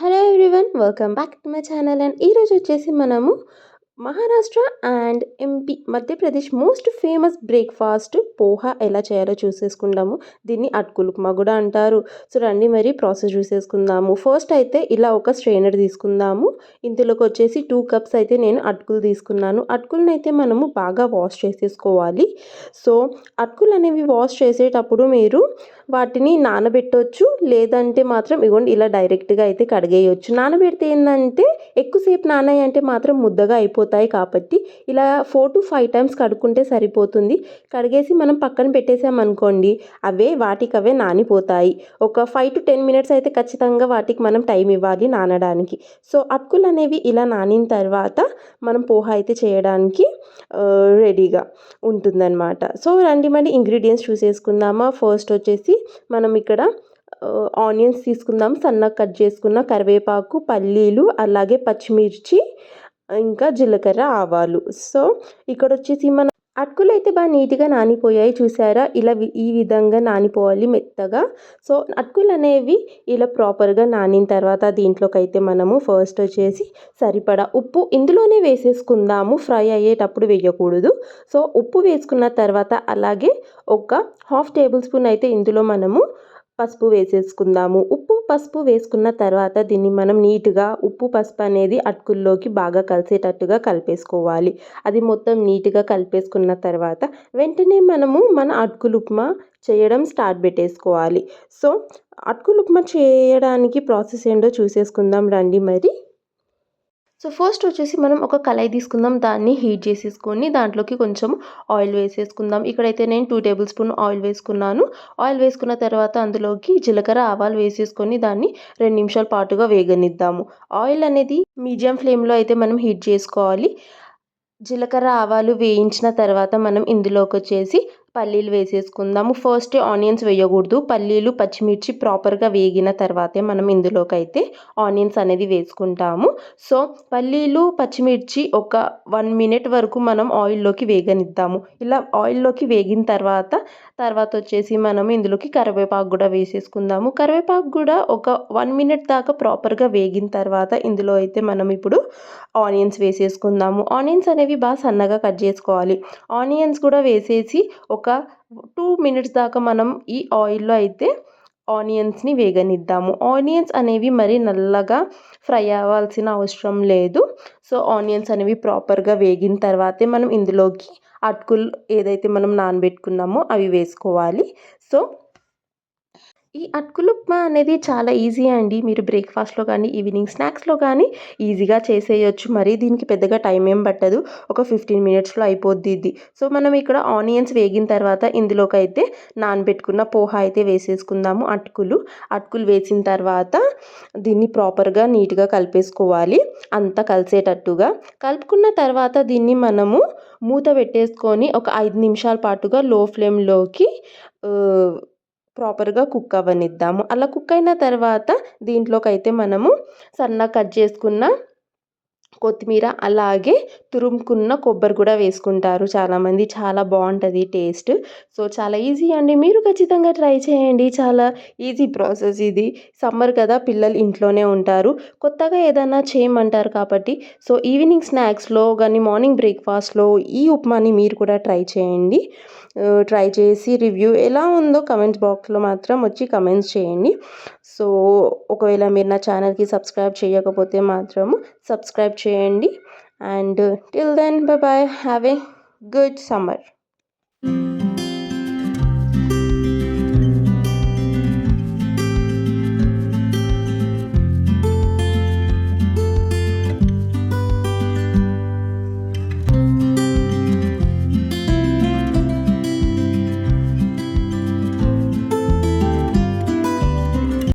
Hello everyone welcome back to my channel and ఈరోజు వచ్చేసి మనము Maharashtra and MP Madhya Pradesh most famous breakfast poha ఎలా చేయాలో చూసేసుకుందాము. దీన్ని అటుకులు కూడా అంటారు. సో రండి మరి ప్రాసెస్ చూసేసుకుందాము. ఫస్ట్ అయితే ఇలా ఒక స్ట్రైనర్ తీసుకుందాము. ఇందులోకి వచ్చేసి టూ కప్స్ అయితే నేను అటుకులు తీసుకున్నాను. అటుకులను అయితే మనము బాగా వాష్ చేసేసుకోవాలి. సో అటుకులు అనేవి వాష్ చేసేటప్పుడు మీరు వాటిని నానబెట్టవచ్చు లేదంటే మాత్రం ఇగోండి ఇలా డైరెక్ట్గా అయితే కడిగేయచ్చు. నానబెడితే ఏంటంటే ఎక్కువసేపు నానాయి అంటే మాత్రం ముద్దగా అయిపోతాయి కాబట్టి ఇలా ఫోర్ టు ఫైవ్ టైమ్స్ కడుక్కుంటే సరిపోతుంది. కడిగేసి మనం పక్కన పెట్టేసామనుకోండి అవే వాటికి అవే నానిపోతాయి. ఒక ఫైవ్ టు టెన్ మినిట్స్ అయితే ఖచ్చితంగా వాటికి మనం టైం ఇవ్వాలి నానడానికి. సో అటుకులు అనేవి ఇలా నానిన తర్వాత మనం పోహ అయితే చేయడానికి రెడీగా ఉంటుందన్నమాట. సో రండి మరి ఇంగ్రీడియంట్స్ చూసేసుకుందామా. ఫస్ట్ వచ్చేసి మనం ఇక్కడ ఆనియన్స్ తీసుకుందాం. సన్నగా కట్ చేసుకున్న కరివేపాకు పల్లీలు అలాగే పచ్చిమిర్చి ఇంకా జీలకర్ర ఆవాలు. సో ఇక్కడ వచ్చేసి మన అటుకులు అయితే బాగా నీట్గా నానిపోయాయి చూసారా? ఇలా ఈ విధంగా నానిపోవాలి మెత్తగా. సో అటుకులు అనేవి ఇలా ప్రాపర్గా నానిన తర్వాత దీంట్లోకి అయితే మనము ఫస్ట్ వచ్చేసి సరిపడా ఉప్పు ఇందులోనే వేసేసుకుందాము ఫ్రై అయ్యేటప్పుడు వేయకూడదు. సో ఉప్పు వేసుకున్న తర్వాత అలాగే ఒక హాఫ్ టేబుల్ స్పూన్ అయితే ఇందులో మనము పసుపు వేసేసుకుందాము. ఉప్పు పసుపు వేసుకున్న తర్వాత దీన్ని మనం నీట్గా ఉప్పు పసుపు అనేది అటుకుల్లోకి బాగా కలిసేటట్టుగా కలిపేసుకోవాలి. అది మొత్తం నీట్గా కలిపేసుకున్న తర్వాత వెంటనే మనము మన అటుకులు ఉప్మా చేయడం స్టార్ట్ పెట్టేసుకోవాలి. సో అటుకులు ఉప్మా చేయడానికి ప్రాసెస్ ఏంటో చూసేసుకుందాం రండి మరి. సో ఫస్ట్ వచ్చేసి మనం ఒక కళాయి తీసుకుందాం. దాన్ని హీట్ చేసేసుకొని దాంట్లోకి కొంచెం ఆయిల్ వేసేసుకుందాం. ఇక్కడైతే నేను టూ టేబుల్ స్పూన్ ఆయిల్ వేసుకున్నాను. ఆయిల్ వేసుకున్న తర్వాత అందులోకి జీలకర్ర ఆవాలు వేసేసుకొని దాన్ని రెండు నిమిషాల పాటుగా వేగనిద్దాము. ఆయిల్ అనేది మీడియం ఫ్లేమ్లో అయితే మనం హీట్ చేసుకోవాలి. జీలకర్ర ఆవాలు వేయించిన తర్వాత మనం ఇందులోకి వచ్చేసి పల్లీలు వేసేసుకుందాము. ఫస్ట్ ఆనియన్స్ వేయకూడదు. పల్లీలు పచ్చిమిర్చి ప్రాపర్గా వేగిన తర్వాతే మనం ఇందులోకి అయితే ఆనియన్స్ అనేది వేసుకుంటాము. సో పల్లీలు పచ్చిమిర్చి ఒక వన్ మినిట్ వరకు మనం ఆయిల్లోకి వేగనిద్దాము. ఇలా ఆయిల్లోకి వేగిన తర్వాత తర్వాత వచ్చేసి మనం ఇందులోకి కరివేపాకు కూడా వేసేసుకుందాము. కరివేపాకు కూడా ఒక వన్ మినిట్ దాకా ప్రాపర్గా వేగిన తర్వాత ఇందులో అయితే మనం ఇప్పుడు ఆనియన్స్ వేసేసుకుందాము. ఆనియన్స్ అనేవి బాగా సన్నగా కట్ చేసుకోవాలి. ఆనియన్స్ కూడా వేసేసి ఒక ఒక టూ మినిట్స్ దాకా మనం ఈ ఆయిల్లో అయితే ఆనియన్స్ని వేగనిద్దాము. ఆనియన్స్ అనేవి మరి నల్లగా ఫ్రై అవ్వాల్సిన అవసరం లేదు. సో ఆనియన్స్ అనేవి ప్రాపర్గా వేగిన తర్వాతే మనం ఇందులోకి అటుకులు ఏదైతే మనం నానబెట్టుకున్నామో అవి వేసుకోవాలి. సో ఈ అటుకులు ఉప్మా అనేది చాలా ఈజీ అండి. మీరు బ్రేక్ఫాస్ట్లో కానీ ఈవినింగ్ స్నాక్స్లో కానీ ఈజీగా చేసేయచ్చు. మరి దీనికి పెద్దగా టైం ఏం పట్టదు. ఒక ఫిఫ్టీన్ మినిట్స్లో అయిపోద్ది ఇది. సో మనం ఇక్కడ ఆనియన్స్ వేగిన తర్వాత ఇందులోకి అయితే నానబెట్టుకున్న పోహ అయితే వేసేసుకుందాము అటుకులు. అటుకులు వేసిన తర్వాత దీన్ని ప్రాపర్గా నీట్గా కలిపేసుకోవాలి. అంతా కలిసేటట్టుగా. కలుపుకున్న తర్వాత దీన్ని మనము మూత పెట్టేసుకొని ఒక ఐదు నిమిషాల పాటుగా లో ఫ్లేమ్లోకి ప్రాపర్గా కుక్ అవ్వనిద్దాము. అలా కుక్ అయిన తర్వాత దీంట్లోకి అయితే మనము సన్నగా కట్ చేసుకున్న కొత్తిమీర అలాగే తురుముకున్న కొబ్బరి కూడా వేసుకుంటారు. చాలామంది చాలా బాగుంటుంది టేస్ట్. సో చాలా ఈజీ అండి. మీరు ఖచ్చితంగా ట్రై చేయండి. చాలా ఈజీ ప్రాసెస్ ఇది. సమ్మర్ కదా పిల్లలు ఇంట్లోనే ఉంటారు. కొత్తగా ఏదైనా చేయమంటారు కాబట్టి. సో ఈవినింగ్ స్నాక్స్లో కానీ మార్నింగ్ బ్రేక్ఫాస్ట్లో ఈ ఉప్మాని మీరు కూడా ట్రై చేయండి. ట్రై చేసి రివ్యూ ఎలా ఉందో కమెంట్స్ బాక్స్లో మాత్రం వచ్చి కమెంట్స్ చేయండి. సో ఒకవేళ మీరు నా ఛానల్కి సబ్స్క్రైబ్ చేయకపోతే మాత్రము సబ్స్క్రైబ్ చేయండి. And till then bye bye have a good summer